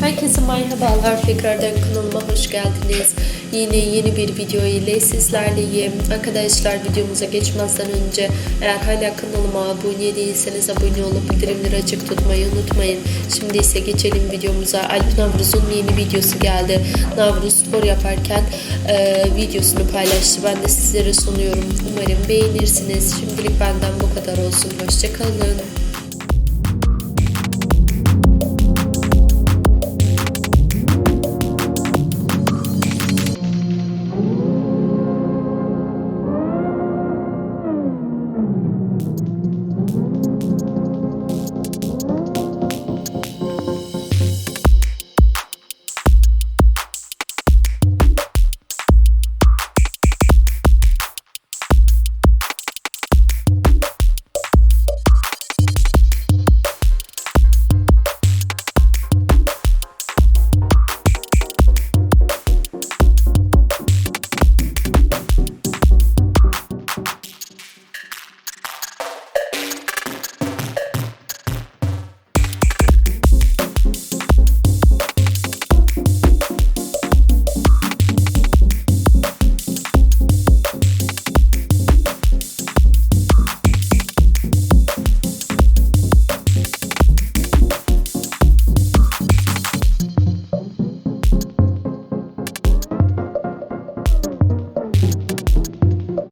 Herkese merhabalar. Tekrardan kanalıma hoş geldiniz. Yine yeni bir video ile sizlerleyim. Arkadaşlar videomuza geçmezden önce eğer hala kanalıma abone değilseniz abone olup bildirimleri açık tutmayı unutmayın. Şimdi ise geçelim videomuza. Alp Navruz'un yeni videosu geldi. Navruz spor yaparken e, videosunu paylaştı. Ben de sizlere sunuyorum. Umarım beğenirsiniz. Şimdilik benden bu kadar olsun. Hoşçakalın. you